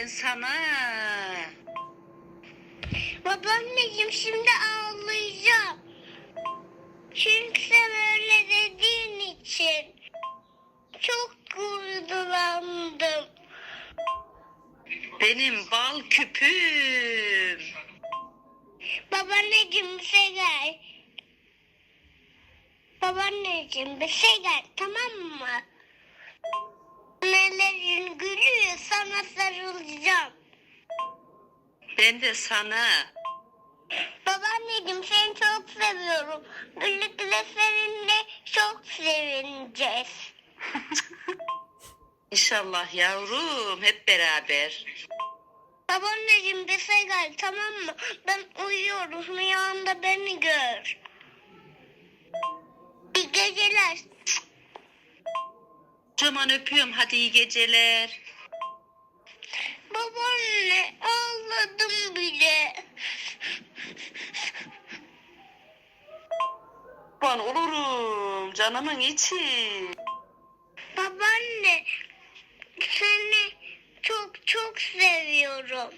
ben sana. Babaanneciğim şimdi ağlayacağım. Çünkü sen öyle dediğin için. Çok gururlandım. Benim bal küpüm. Babaanneciğim bir şey gel. Babaanneciğim bir şey gel tamam mı? Ben de sana. Babaanneciğim seni çok seviyorum. Birlikte seninle çok sevineceğiz. İnşallah yavrum hep beraber. Babaanneciğim bize gel tamam mı? Ben uyuyorum. Rüyanda beni gör. İyi geceler. Kocaman öpüyorum hadi iyi geceler. Ben olurum canımın içi. Babaanne seni çok çok seviyorum.